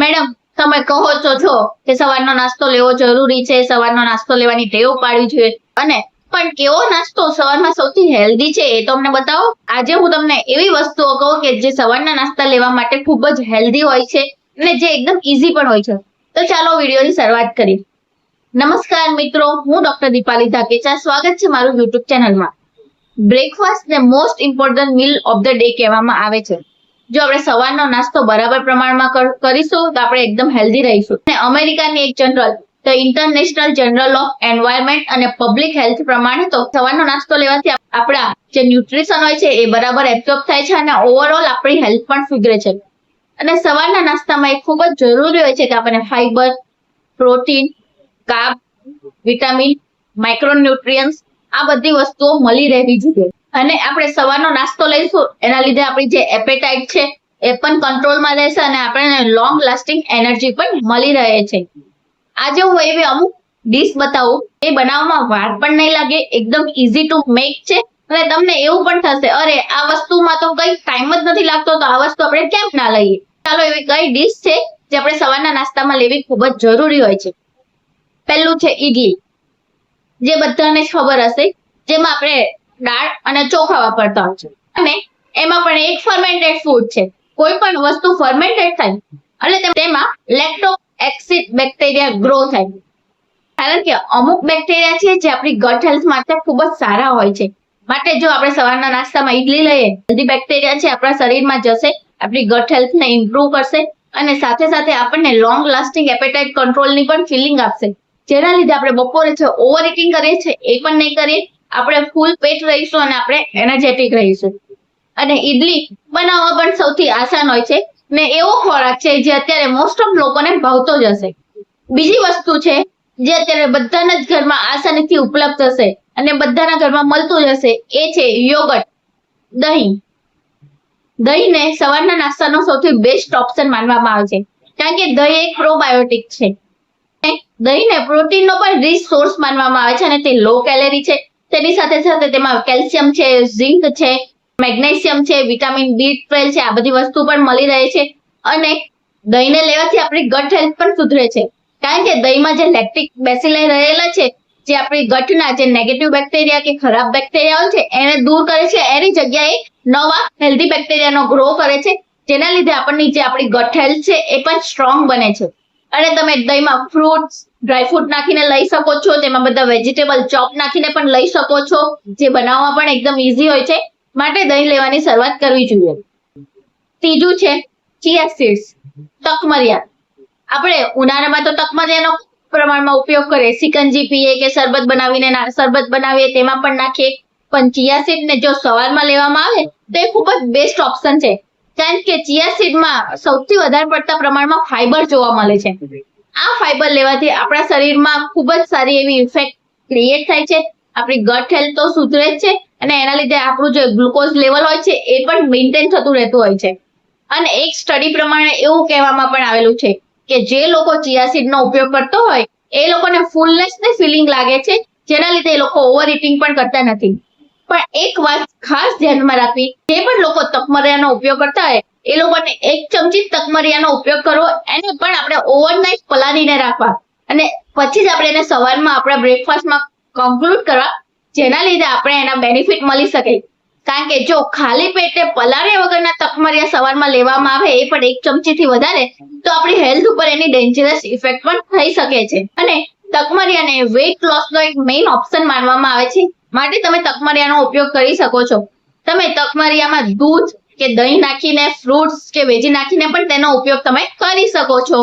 Madam, તમે કહો છો છો કે સવારનો નાસ્તો લેવો જરૂરી છે, સવારનો નાસ્તો લેવાની ટેવ પાડવી જોઈએ. અને, પણ કેવો નાસ્તો સવારમાં સૌથી હેલ્ધી છે એ તો અમને બતાવો. આજે હું તમને એવી વસ્તુઓ કહું કે જે સવારના નાસ્તા લેવા માટે ખૂબ જ હેલ્ધી હોય છે અને જે એકદમ ઇઝી પણ હોય છે. તો ચાલો વિડીયોની શરૂઆત કરીએ. નમસ્કાર મિત્રો, હું ડોક્ટર દીપાલી ધાકેચા. સ્વાગત છે મારું યુટ્યુબ ચેનલમાં બ્રેકફાસ્ટ ને most important meal of the day કહેવામાં આવે છે. જો આપણે સવારનો નાસ્તો બરાબર પ્રમાણમાં કરીશું, તો આપણે એકદમ હેલ્ધી રહીશું. અને અમેરિકાની એક જનરલ તો ઇન્ટરનેશનલ જનરલ ઓફ એન્વાયરમેન્ટ અને પબ્લિક હેલ્થ પ્રમાણે તો સવારનો નાસ્તો લેવાથી આપણા જે ન્યુટ્રિશન હોય છે એ બરાબર એબ્ઝોર્બ થાય છે અને ઓવરઓલ આપણી હેલ્થ પણ સુધરે છે. અને સવારના નાસ્તામાં એ ખૂબ જ જરૂરી હોય છે કે આપણને fibre protein carb vitamin micronutrients આ બધી વસ્તુઓ મળી રહેવી જોઈએ અને આપણે સવારનો નાસ્તો લઈશું. એના લીધે આપણી જે એપેટાઇટ છે એ પણ કંટ્રોલમાં રહેશે અને આપણને લોંગ લાસ્ટિંગ એનર્જી પણ મળી રહે છે. આજે હું એવી અમુક ડીશ બતાવું. એ બનાવવામાં વાર પણ નહીં લાગે, એકદમ ઇઝી ટુ મેક છે. અને તમને એવું પણ થશે, અરે, આ વસ્તુમાં તો કઈ ટાઈમ જ નથી લાગતો, તો આ વસ્તુ આપણે કેમ ના લઈએ? ચાલો, એવી કઈ ડીશ છે જે આપણે સવારના નાસ્તામાં લેવી ખૂબ જ જરૂરી હોય છે? પહેલું છે ઈડલી, જે બધાને ખબર હશે. જેમાં આપણે દાળ અને ચોખા વાપરતા હોય છે. અને એમાં પણ એક ફર્મેન્ટેડ ફૂડ છે. કોઈ પણ વસ્તુ ફર્મેન્ટેડ થાય એટલે તેમાં લેક્ટો એક્સિડ બેક્ટેરિયા ગ્રો થાય કારણ કે અમુક બેક્ટેરિયા છે જે આપણી ગટ હેલ્થ માટે ખૂબ જ સારા હોય છે. માટે જો આપણે સવારના નાસ્તામાં ઈડલી લઈએ બધી બેક્ટેરિયા છે આપણા શરીરમાં જશે, આપણી ગટ હેલ્થને ઇમ્પ્રૂવ કરશે અને સાથે સાથે આપણને લોંગ લાસ્ટિંગ એપેટાઇટ કંટ્રોલની પણ ફિલિંગ આપશે. જેના લીધે આપણે બપોરે છે ઓવર ઇટિંગ કરીએ છીએ, એ પણ નહીં કરીએ. આપણે ફૂલ પેટ રહીશું અને આપણે એનર્જેટિક રહીશું. અને ઈડલી બનાવવા પણ સૌથી આસાન હોય છે. ને એવો ખોરાક છે જે અત્યારે મોસ્ટ ઓફ લોકોને ભાવતો જ હશે. બીજી વસ્તુ છે જે અત્યારે બધાના જ ઘરમાં આસાનીથી ઉપલબ્ધ હશે અને બધાના ઘરમાં મળતું જ હશે એ છે યોગર્ટ દહીં. દહીંને સવારના નાસ્તાનો સૌથી બેસ્ટ ઓપ્શન માનવામાં આવે છે. કારણ કે દહીં એક પ્રોબાયોટિક છે. દહીંને પ્રોટીનનો પણ રીચ સોર્સ માનવામાં આવે છે અને તે લો કેલેરી છે. તેની સાથે સાથે તેમાં કેલ્શિયમ છે, ઝિંક છે, મેગ્નેશિયમ છે, વિટામિન બી ટ્વેલ્વ છે, આ બધી વસ્તુ પણ મળી રહે છે અને દહીંને લેવાથી આપણી ગટ હેલ્થ પણ સુધરે છે. કારણ કે દહીંમાં જે લેક્ટિક બેસિલાઈ રહેલા છે, જે આપણી ગટના જે નેગેટિવ બેક્ટેરિયા કે ખરાબ બેક્ટેરિયા હોય છે, એને દૂર કરે છે, એની જગ્યાએ નવા હેલ્ધી બેક્ટેરિયાનો ગ્રો કરે છે, જેના લીધે આપણની જે આપણી ગટ હેલ્થ છે, એ પણ સ્ટ્રોંગ બને છે. અને તમે દહીંમાં ફ્રૂટ્સ ડ્રાયફ્રૂટ નાખીને લઈ શકો છો, તેમાં બધા વેજીટેબલ ચોપ નાખીને પણ લઈ શકો છો, જે બનાવવા પણ એકદમ ઇઝી હોય છે. માટે દહીં લેવાની શરૂઆત કરવી જોઈએ. ત્રીજું છે ચિયા સીડ્સ તકમરિયા. આપણે ઉનાળામાં તો તકમરિયાનો પ્રમાણમાં ઉપયોગ કરીએ. સિકંજી પીએ કે શરબત બનાવીને શરબત બનાવીએ તેમાં પણ નાખીએ. પણ ચિયા સીડ ને જો સવારમાં લેવામાં આવે, તો એ ખૂબ જ બેસ્ટ ઓપ્શન છે. કારણ કે ચિયા સીડમાં સૌથી વધારે પડતા પ્રમાણમાં ફાઈબર જોવા મળે છે. આ ફાઈબર લેવાથી આપણા શરીરમાં ખૂબ જ સારી એવી ઇફેક્ટ ક્રિએટ થાય છે. આપણી ગટ હેલ્થ તો સુધરે જ છે અને એના લીધે આપણું જે ગ્લુકોઝ લેવલ હોય છે એ પણ મેન્ટેન થતું રહેતું હોય છે. અને એક સ્ટડી પ્રમાણે એવું કહેવામાં પણ આવેલું છે કે જે લોકો ચિયા સીડનો ઉપયોગ કરતો હોય, એ લોકોને ફૂલનેસ ને ફિલિંગ લાગે છે. જેના લીધે એ લોકો ઓવર ઇટિંગ પણ કરતા નથી. પણ એક વાત ખાસ ધ્યાનમાં રાખવી, જે પણ લોકો તકમરિયાનો ઉપયોગ કરતા હોય, એ લોકોને એક ચમચી તકમરિયાનો ઉપયોગ કરવો, એને પણ આપણે ઓવરનાઇટ પલાળીને રાખવા. અને પછી જ આપણે એને સવારમાં આપણા બ્રેકફાસ્ટમાં કન્ક્લુડ કરવા, જેના લીધે આપણે એના બેનિફિટ મળી શકે. કારણ કે જો ખાલી પેટે પલાળ્યા વગરના તકમરિયા સવારમાં લેવામાં આવે, એ પણ એક ચમચીથી વધારે, તો આપણી હેલ્થ ઉપર એની ડેન્જરસ ઇફેક્ટ પણ થઈ શકે છે. અને તકમરિયાને વેઇટ લોસનો એક મેઇન ઓપ્શન માનવામાં આવે છે. માટે તમે તકમરિયાનો ઉપયોગ કરી શકો છો. તમે તકમરિયામાં દૂધ કે દહીં નાખીને ફ્રૂટ્સ કે વેજી નાખીને પણ તેનો ઉપયોગ તમે કરી શકો છો.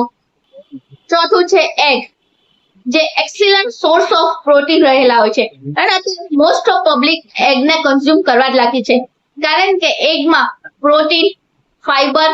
ચોથું છે એગ જે એક્સિલન્ટ સોર્સ ઓફ પ્રોટીન રહેલા હોય છે. અને મોસ્ટ ઓફ પબ્લિક એગને કન્ઝ્યુમ કરવા જ લાગી છે. કારણ કે એગમાં પ્રોટીન ફાઈબર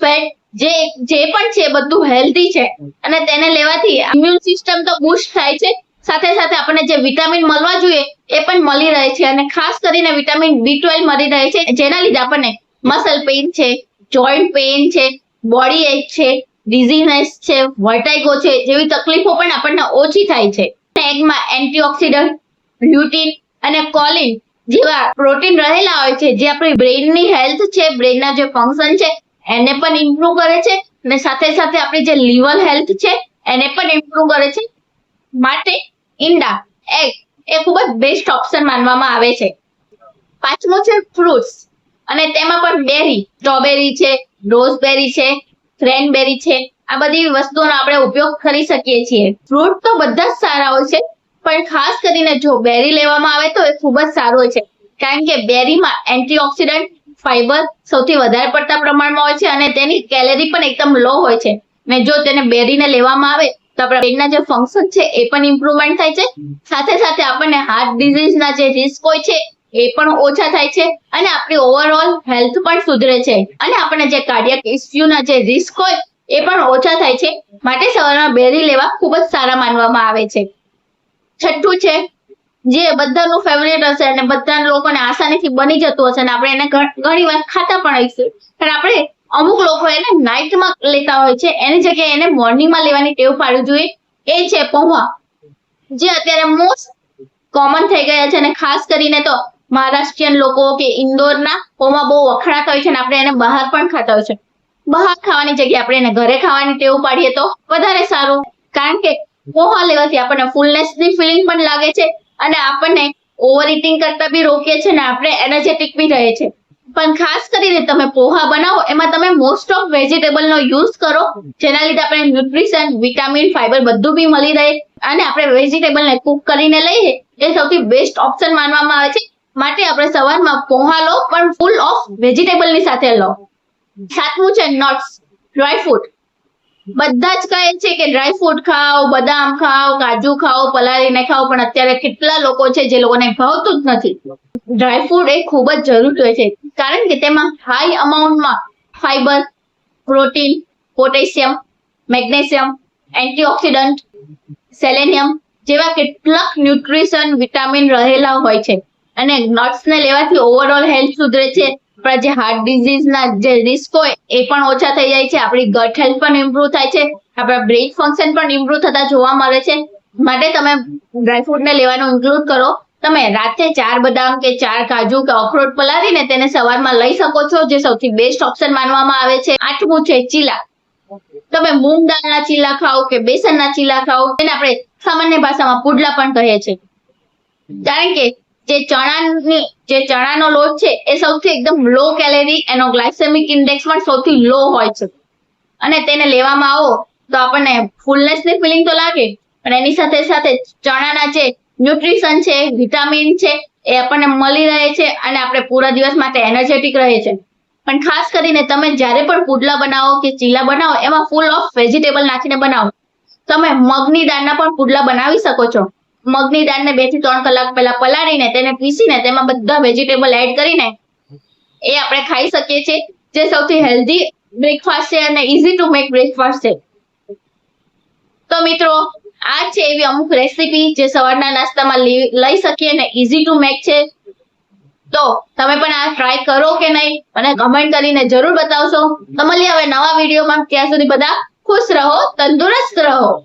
ફેટ જે જે પણ છે બધું હેલ્ધી છે. અને તેને લેવાથી ઇમ્યુન સિસ્ટમ તો બુસ્ટ થાય છે. સાથે સાથે આપણને જે વિટામિન મળવા જોઈએ એ પણ મળી રહે છે અને ખાસ કરીને વિટામિન બી ટ્વેલ્વ મળી રહે છે. જેના લીધે આપણને મસલ પેઇન છે જોઈન્ટ પેઇન છે બોડી એચ છે ડિઝીનેસ છે વર્ટાઇગો છે જેવી તકલીફો પણ આપણને ઓછી થાય છે. એગમાં એન્ટીઓક્સિડન્ટ, લ્યુટીન અને કોલિન જેવા પ્રોટીન રહેલા હોય છે જે આપણી બ્રેઇનની હેલ્થ છે બ્રેઇનના જે ફંક્શન છે, એને પણ ઇમ્પ્રુવ કરે છે અને સાથે સાથે આપણી જે લીવર હેલ્થ છે, એને પણ ઇમ્પ્રુવ કરે છે. માટે ઈંડા, એગ એ ખૂબ જ બેસ્ટ ઓપ્શન માનવામાં આવે છે. પાંચમું છે ફ્રૂટ્સ અને તેમાં પણ બેરી સ્ટ્રોબેરી છે રોઝબેરી છે ક્રેનબેરી છે. આ બધી વસ્તુઓનો આપણે ઉપયોગ કરી શકીએ છીએ. ફ્રૂટ તો બધા જ સારા હોય છે, પણ ખાસ કરીને જો બેરી લેવામાં આવે તો એ ખૂબ જ સારું હોય છે. કારણ કે બેરીમાં એન્ટીઓક્સિડન્ટ ફાઈબર સૌથી વધારે પડતા પ્રમાણમાં હોય છે અને તેની કેલેરી પણ એકદમ લો હોય છે. ને જો તેને બેરીને લેવામાં આવે તો આપણા બ્રેનના જે ફંક્શન છે, એ પણ ઇમ્પ્રુવમેન્ટ થાય છે. સાથે સાથે આપણને હાર્ટ ડિઝીઝના જે રિસ્ક હોય છે, એ પણ ઓછા થાય છે અને આપણી ઓવરઓલ હેલ્થ પણ સુધરે છે. અને આપણને જે કાર્ડિયક ઇસ્યુના જે રિસ્ક હોય, એ પણ ઓછા થાય છે. માટે સવારમાં બેરી લેવા ખૂબ જ સારા માનવામાં આવે છે. છઠ્ઠું છે, જે બધાનું ફેવરેટ હશે અને બધા લોકોને આસાનીથી બની જતું હશે અને આપણે એને ઘણી વાર ખાતા પણ હોઈશું પણ આપણે અમુક લોકો એને નાઇટમાં લેતા હોય છે. એની જગ્યાએ એને મોર્નિંગમાં લેવાની ટેવ પાડવી જોઈએ. એ છે પૌવા. જે અત્યારે મોસ્ટ કોમન થઈ ગયા છે અને ખાસ કરીને તો મહારાષ્ટ્રીયન લોકો કે ઇન્દોરના પૌવા બહુ વખણાતા હોય છે અને આપણે એને બહાર પણ ખાતા હોય છે. બહાર ખાવાની જગ્યાએ આપણે એને ઘરે ખાવાની ટેવ પાડીએ તો વધારે સારું. કારણ કે પોહા લેવાથી આપણને ફૂલનેસની ફિલિંગ પણ લાગે છે અને આપણને ઓવર ઇટિંગ કરતા બી રોકીએ છીએ અને આપણે એનર્જેટિક બી રહે છે પણ ખાસ કરીને તમે પોહા બનાવો, એમાં તમે મોસ્ટ ઓફ વેજીટેબલ નો યુઝ કરો, જેના લીધે આપણે ન્યુટ્રિશન વિટામિન ફાઈબર બધું બી મળી રહે. અને આપણે વેજીટેબલ ને કુક કરીને લઈએ, એ સૌથી બેસ્ટ ઓપ્શન માનવામાં આવે છે. માટે આપણે સવારમાં પોહા લો, પણ ફૂલ ઓફ વેજીટેબલની સાથે લો. સાતમું છે નટ્સ ડ્રાય ફ્રૂટ બધા જ કહે છે કે ડ્રાય ફ્રૂટ ખાઓ, બદામ ખાઓ, કાજુ ખાઓ, પલાળીને ખાઓ, પણ અત્યારે કેટલા લોકો છે જે લોકોને ભાવતું જ નથી. ડ્રાય ફ્રૂટ એ ખૂબ જ જરૂરી હોય છે, કારણ કે તેમાં high અમાઉન્ટમાં fibre protein potassium magnesium antioxidant selenium જેવા કેટલાક ન્યુટ્રિશન વિટામિન રહેલા હોય છે. અને નટ્સને લેવાથી ઓવરઓલ હેલ્થ સુધરે છે. આપણા જે હાર્ટ ડિઝીઝના જે રિસ્ક હોય એ પણ ઓછા થઈ જાય છે. આપણી ગટ હેલ્થ પણ ઇમ્પ્રુવ થાય છે. આપણા બ્રેઇન ફંક્શન પણ ઇમ્પ્રુવ થતા જોવા મળે છે. માટે તમે ડ્રાયફ્રૂટને લેવાનું ઇન્ક્લુડ કરો. તમે રાતે ચાર બદામ કે ચાર કાજુ કે અખરોટ પલાળીને તેને સવારમાં લઈ શકો છો, જે સૌથી બેસ્ટ ઓપ્શન માનવામાં આવે છે. આઠમું છે ચીલા. તમે મૂંગ દાળના ચીલા ખાઓ કે બેસનના ચીલા ખાઓ, એને આપણે સામાન્ય ભાષામાં પુડલા પણ કહે છે કારણ કે જે ચણાની, જે ચણાનો લોટ છે, એ સૌથી એકદમ લો કેલેરી એનો ગ્લાયસેમિક ઇન્ડેક્સ પણ સૌથી લો હોય છે. અને તેને લેવામાં આવો તો આપણને ફૂલનેસની ફિલિંગ તો લાગે, પણ એની સાથે સાથે ચણાના જે ન્યુટ્રિશન છે, વિટામિન છે, એ આપણને મળી રહે છે અને આપણે પૂરા દિવસ માટે એનર્જેટિક રહે છે. પણ ખાસ કરીને તમે જ્યારે પણ પુડલા બનાવો કે ચીલા બનાવો, એમાં ફૂલ ઓફ વેજીટેબલ નાખીને બનાવો. તમે મગની દાળના પણ પુડલા બનાવી શકો છો. મગની દાળને બેથી ત્રણ કલાક પહેલા પલાળીને તેને પીસીને તેમાં બધા વેજીટેબલ એડ કરીને એ આપણે ખાઈ શકીએ છીએ, જે સૌથી હેલ્ધી બ્રેકફાસ્ટ છે અને ઇઝી ટુ મેક બ્રેકફાસ્ટ છે. તો મિત્રો આ છે એવી અમુક રેસીપી જે સવારના નાસ્તામાં લઈ શકીએ ને ઇઝી ટુ મેક છે. તો તમે પણ આ ટ્રાય કરો કે નહીં? અને કમેન્ટ કરીને જરૂર બતાવશો. તો હવે નવા વિડીયોમાં ત્યાં સુધી બધા ખુશ રહો, તંદુરસ્ત રહો.